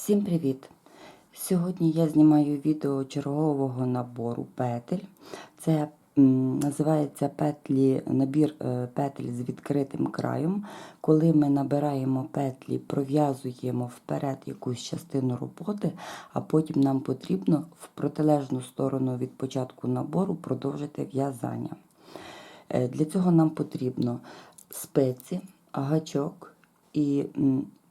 Всім привіт! Сьогодні я знімаю відео чергового набору петель. Це називається петлі, набір е, петель з відкритим краєм. Коли ми набираємо петлі, пров'язуємо вперед якусь частину роботи, а потім нам потрібно в протилежну сторону від початку набору продовжити в'язання. Е, Для цього нам потрібно спиці, гачок і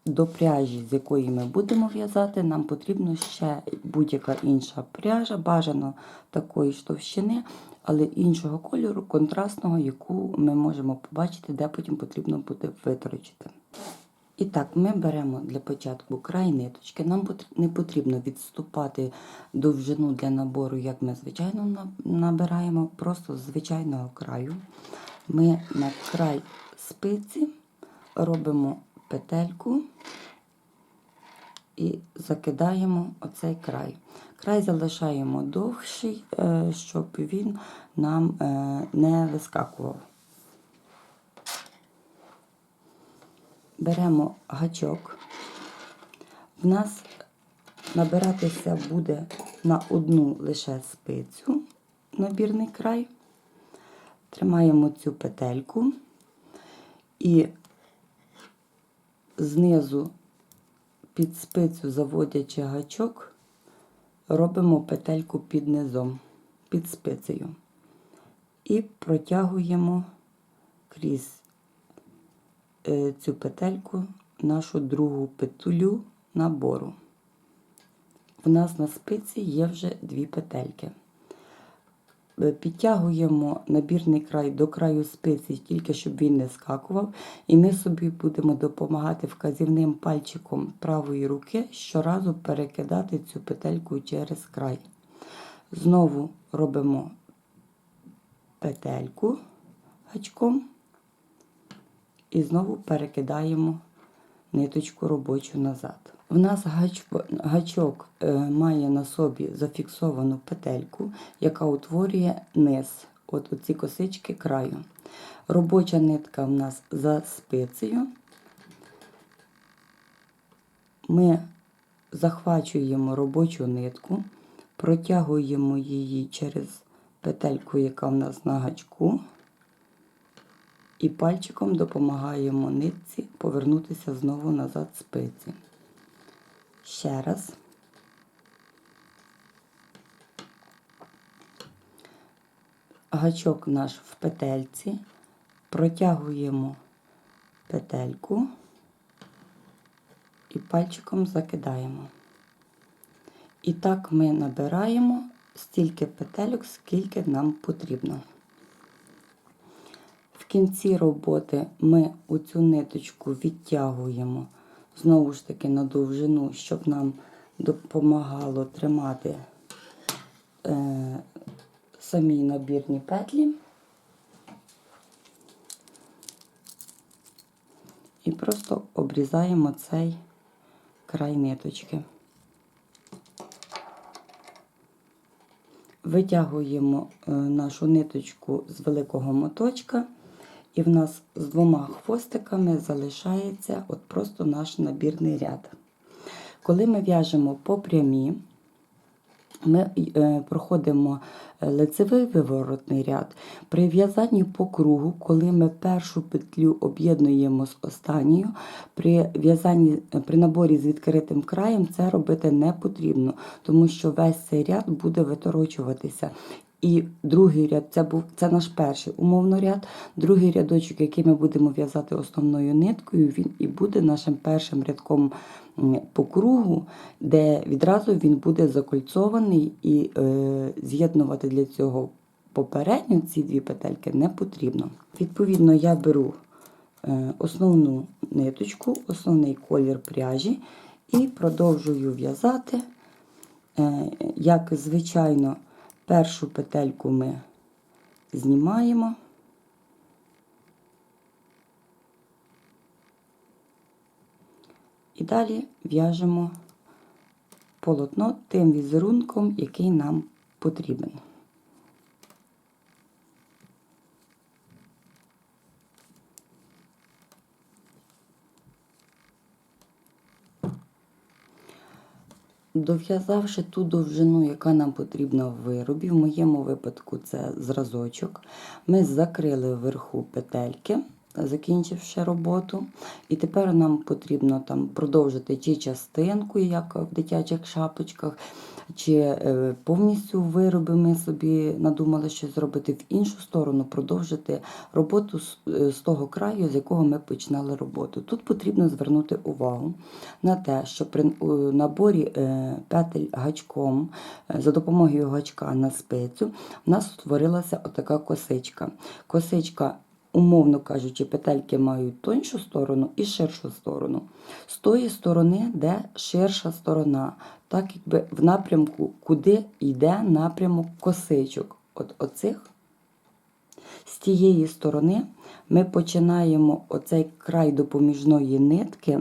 до пряжі, з якої ми будемо в'язати, нам потрібно ще будь-яка інша пряжа, бажано такої ж товщини, але іншого кольору, контрастного, яку ми можемо побачити, де потім потрібно буде виторочити. І так, ми беремо для початку край ниточки. Нам не потрібно відступати довжину для набору, як ми звичайно набираємо, просто з звичайного краю. Ми на край спиці робимо петельку і закидаємо оцей край. Край залишаємо довший, е, щоб він нам е, не вискакував. Беремо гачок. В нас набиратися буде на одну лише спицю набірний край. Тримаємо цю петельку і знизу під спицю, заводячи гачок, робимо петельку під низом, під спицею. І протягуємо крізь е, цю петельку нашу другу петлю набору. В нас на спиці є вже дві петельки. Е, Підтягуємо набірний край до краю спиці, тільки щоб він не скакував, і ми собі будемо допомагати вказівним пальчиком правої руки щоразу перекидати цю петельку через край. Знову робимо петельку гачком і знову перекидаємо ниточку робочу назад. В нас гач, гачок е, має на собі зафіксовану петельку, яка утворює низ, от оці косички краю. Робоча нитка в нас за спицею. Ми захвачуємо робочу нитку, протягуємо її через петельку, яка в нас на гачку, і пальчиком допомагаємо нитці повернутися знову назад спиці. Ще раз. Гачок наш в петельці, протягуємо петельку і пальчиком закидаємо. І так ми набираємо стільки петельок, скільки нам потрібно. В кінці роботи ми оцю ниточку відтягуємо знову ж таки на довжину, щоб нам допомагало тримати е, самі набірні петлі. І просто обрізаємо цей край ниточки. Витягуємо е, нашу ниточку з великого моточка, і в нас з двома хвостиками залишається от просто наш набірний ряд. Коли ми в'яжемо по прямі, ми е, проходимо лицевий виворотний ряд. При в'язанні по кругу, коли ми першу петлю об'єднуємо з останньою, при в'язанні при наборі з відкритим краєм це робити не потрібно, тому що весь цей ряд буде виторочуватися. І другий ряд це був це наш перший умовно ряд. Другий рядочок, який ми будемо в'язати основною ниткою, він і буде нашим першим рядком по кругу, де відразу він буде закольцований і е, з'єднувати для цього попередньо ці дві петельки не потрібно. Відповідно, я беру е, основну ниточку, основний колір пряжі і продовжую в'язати, е, як звичайно. Першу петельку ми знімаємо. І далі в'яжемо полотно тим візерунком, який нам потрібен. Дов'язавши ту довжину, яка нам потрібна в виробі, в моєму випадку це зразочок, ми закрили вверху петельки, закінчивши роботу. І тепер нам потрібно там продовжити чи частинку, як в дитячих шапочках, чи е, повністю в виробі ми собі надумали щось зробити в іншу сторону, продовжити роботу з, е, того краю, з якого ми починали роботу. Тут потрібно звернути увагу на те, що при наборі е, петель гачком за допомогою гачка на спицю в нас створилася отака косичка. Косичка Умовно кажучи, петельки мають тоншу сторону і ширшу сторону. З тої сторони, де ширша сторона, так якби в напрямку, куди йде напрямок косичок. От оцих. З тієї сторони ми починаємо оцей край допоміжної нитки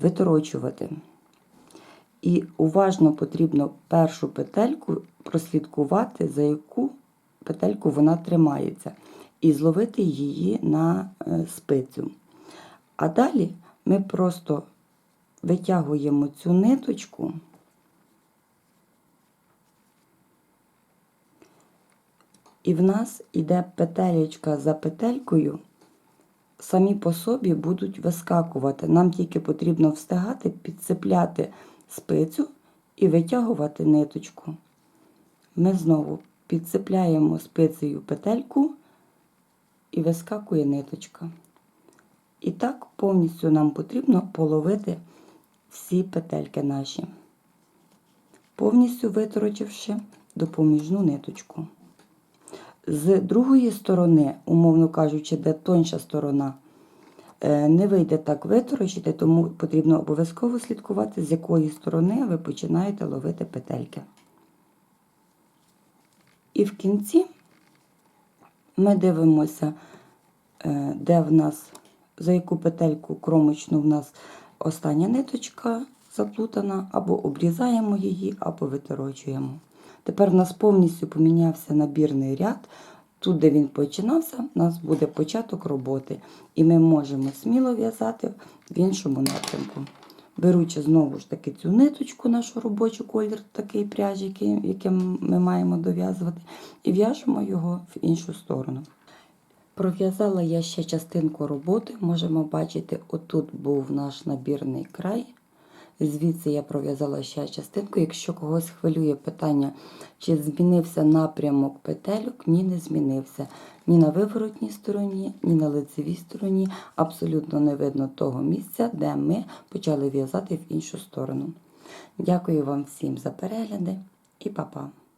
виторочувати. І уважно потрібно першу петельку прослідкувати, за яку петельку вона тримається, і зловити її на е, спицю. А далі ми просто витягуємо цю ниточку. І в нас іде петелечка за петелькою, самі по собі будуть вискакувати. Нам тільки потрібно встигати підцепляти спицю і витягувати ниточку. Ми знову підцепляємо спицею петельку і вискакує ниточка. І так повністю нам потрібно половити всі петельки наші, повністю виторочивши допоміжну ниточку. З другої сторони, умовно кажучи, де тонша сторона, е, не вийде так виторочити, тому потрібно обов'язково слідкувати, з якої сторони ви починаєте ловити петельки. І в кінці ми дивимося, е, де в нас, за яку петельку кромочну в нас остання ниточка заплутана, або обрізаємо її, або виторочуємо. Тепер в нас повністю помінявся набірний ряд. Тут, де він починався, у нас буде початок роботи. І ми можемо сміло в'язати в іншому напрямку. Беручи знову ж таки цю ниточку, нашу робочу колір, такий пряжі, який, яким ми маємо дов'язувати, і в'яжемо його в іншу сторону. Пров'язала я ще частинку роботи. Можемо бачити, отут був наш набірний край. Звідси я пров'язала ще частинку. Якщо когось хвилює питання, чи змінився напрямок петельок, ні, не змінився. Ні на виворотній стороні, ні на лицевій стороні. Абсолютно не видно того місця, де ми почали в'язати в іншу сторону. Дякую вам всім за перегляди і па-па!